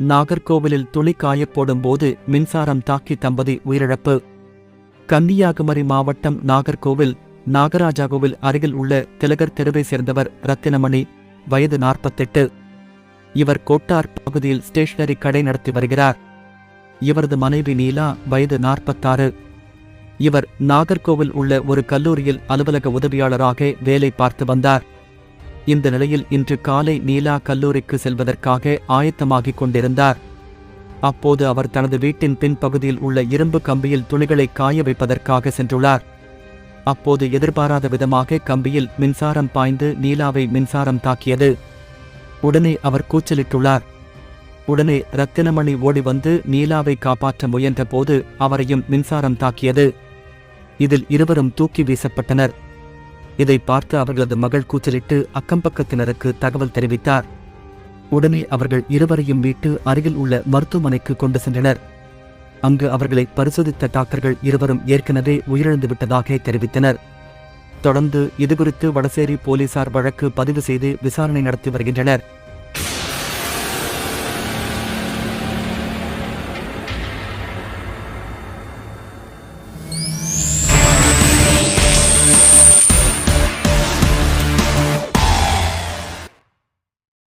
நாகர்கோவிலில் துளி காயப்போடும் போது மின்சாரம் தாக்கி தம்பதி உயிரிழப்பு. கன்னியாகுமரி மாவட்டம் நாகர்கோவில் நாகராஜாகோவில் அருகில் உள்ள திலகர் தெருவை சேர்ந்தவர் ரத்தினமணி வயது நாற்பத்தெட்டு. இவர் கோட்டார் பகுதியில் ஸ்டேஷனரி கடை நடத்தி வருகிறார். இவரது மனைவி நீலா வயது நாற்பத்தாறு. இவர் நாகர்கோவில் உள்ள ஒரு கல்லூரியில் அலுவலக உதவியாளராக வேலை பார்த்து வந்தார். இந்த நிலையில் இன்று காலை நீலா கல்லூரிக்கு செல்வதற்காக ஆயத்தமாகிக் கொண்டிருந்தார். அப்போது அவர் தனது வீட்டின் பின்பகுதியில் உள்ள இரும்பு கம்பியில் துணிகளை காய வைப்பதற்காக சென்றுள்ளார். அப்போது எதிர்பாராத விதமாக கம்பியில் மின்சாரம் பாய்ந்து நீலாவை மின்சாரம் தாக்கியது. உடனே அவர் கூச்சலிட்டுள்ளார். உடனே ரத்தினமணி ஓடி வந்து நீலாவை காப்பாற்ற முயன்றபோது அவரையும் மின்சாரம் தாக்கியது. இதில் இருவரும் தூக்கி வீசப்பட்டனர். இதை பார்த்து அவர்களது மகள் கூச்சலிட்டு அக்கம்பக்கத்தினருக்கு தகவல் தெரிவித்தார். உடனே அவர்கள் இருவரையும் மீட்டு அருகில் உள்ள மருத்துவமனைக்கு கொண்டு சென்றனர். அங்கு அவர்களை பரிசோதித்த டாக்டர்கள் இருவரும் ஏற்கனவே உயிரிழந்து விட்டதாக தெரிவித்தனர். தொடர்ந்து இதுகுறித்து வடசேரி போலீசார் வழக்கு பதிவு செய்து விசாரணை நடத்தி வருகின்றனர்.